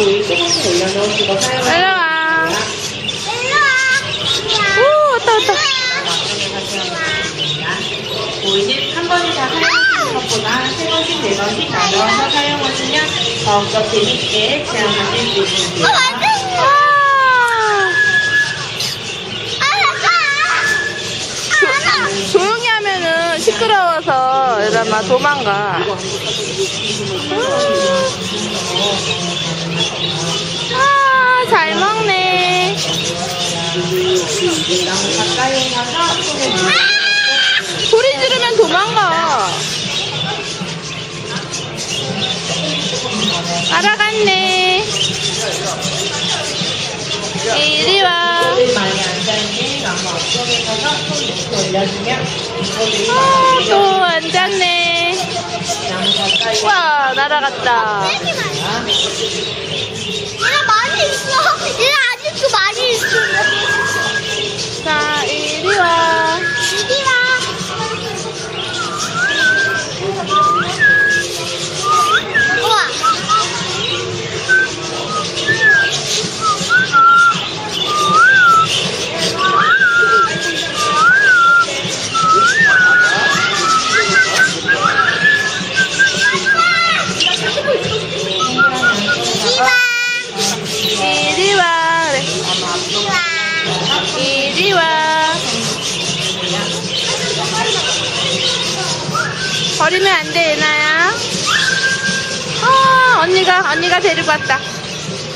올려놓으시고. 조, 조용히 하면은 시끄러워서 얘들아 도망가. 아, 너무 가까이 가서 손에 물을 소리 지르면 도망가. 알아갔네. 이리 와. 물을 많이 앉아있는 나무 앞쪽에 가서 손 놓고 올려주면 이거들이 아, 많이 또 앉았네. 나무 가까이 와, 날아갔다. 많 버리면 안 돼, 예나야. 아, 언니가, 언니가 데리고 왔다.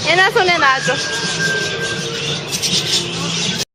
예나 손에 놔줘.